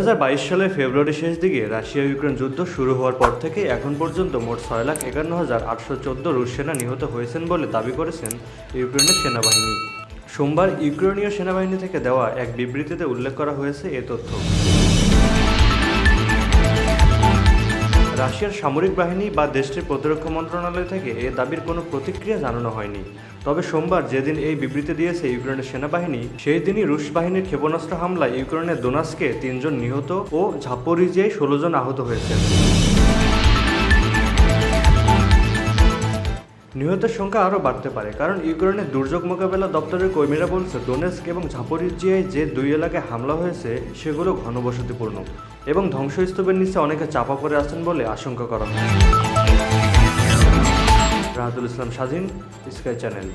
দুই সালে ফেব্রুয়ারি শেষ দিকে রাশিয়া ইউক্রেন যুদ্ধ শুরু হওয়ার পর থেকে এখন পর্যন্ত মোট ছয় লাখ একান্ন হাজার আটশো চোদ্দ রুশ সেনা নিহত হয়েছেন বলে দাবি করেছেন ইউক্রেনের সেনাবাহিনী। সোমবার ইউক্রেনীয় সেনাবাহিনী থেকে দেওয়া এক বিবৃতিতে উল্লেখ করা হয়েছে এ তথ্য। রাশিয়ার সামরিক বাহিনী বা দেশটির প্রতিরক্ষা মন্ত্রণালয় থেকে এ দাবির কোনো প্রতিক্রিয়া জানানো হয়নি। তবে সোমবার যেদিন এই বিবৃতি দিয়েছে ইউক্রেনের সেনাবাহিনী, সেই দিনই রুশ বাহিনীর ক্ষেপণাস্ত্র হামলায় ইউক্রেনের দোনাসকে তিনজন নিহত ও ঝাপরিজিয়ায় ষোলো জন আহত হয়েছেন। নিহতের সংখ্যা আরও বাড়তে পারে, কারণ ইউক্রেনের দুর্যোগ মোকাবেলা দপ্তরের কর্মীরা বলছে, ডোনেস্ক এবং ঝাপরিজিয়ায় যে দুই এলাকায় হামলা হয়েছে, সেগুলো ঘনবসতিপূর্ণ এবং ধ্বংসস্তূপের নিচে অনেকে চাপা পড়ে আছেন বলে আশঙ্কা করা হয়। রাহাতুল ইসলাম স্বাধীন, স্কাই চ্যানেল।